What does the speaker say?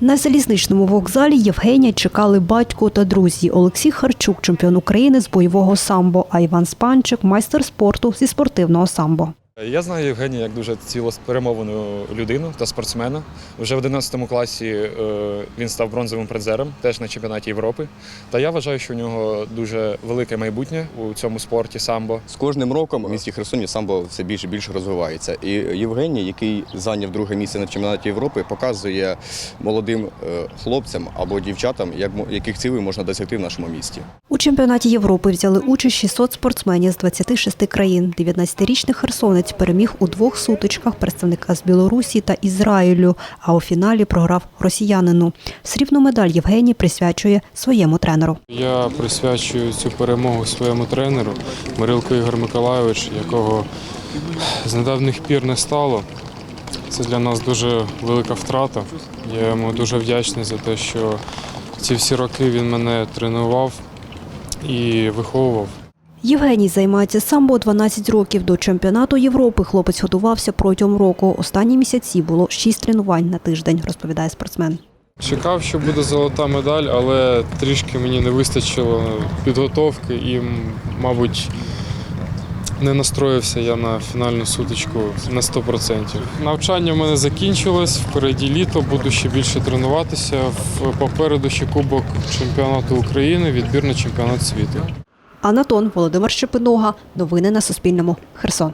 На залізничному вокзалі Євгенія чекали батько та друзі. Олексій Харчук, чемпіон України з бойового самбо, а Іван Спанчик майстер спорту зі спортивного самбо. Я знаю Євгенія як дуже цілеспрямовану людину та спортсмена. Вже в 11 класі е, він став бронзовим призером, теж на чемпіонаті Європи. Та я вважаю, що у нього дуже велике майбутнє у цьому спорті самбо. З кожним роком в місті Херсоні самбо все більше і більше розвивається. І Євгеній, який зайняв друге місце на чемпіонаті Європи, показує молодим е, хлопцям або дівчатам, яких цілей можна досягти в нашому місті. У чемпіонаті Європи взяли участь 600 спортсменів з 26 країн. 19-річний херсонець переміг у двох сутичках представника з Білорусі та Ізраїлю, а у фіналі програв росіянину. Срібну медаль Євгеній присвячує своєму тренеру. Я присвячую цю перемогу своєму тренеру Мирилко Ігор Миколайович, якого з недавніх пір не стало. Це для нас дуже велика втрата. Я йому дуже вдячний за те, що ці всі роки він мене тренував і виховував. Євгеній займається самбо 12 років. До чемпіонату Європи хлопець готувався протягом року. Останні місяці було 6 тренувань на тиждень, розповідає спортсмен. Чекав, що буде золота медаль, але трішки мені не вистачило підготовки і, мабуть, не настроївся я на фінальну сутичку на 100%. Навчання в мене закінчилось, впереді літо, буду ще більше тренуватися. Попереду ще Кубок чемпіонату України, відбір на чемпіонат світу. Анатон Володимир Щепинога. Новини на Суспільному. Херсон.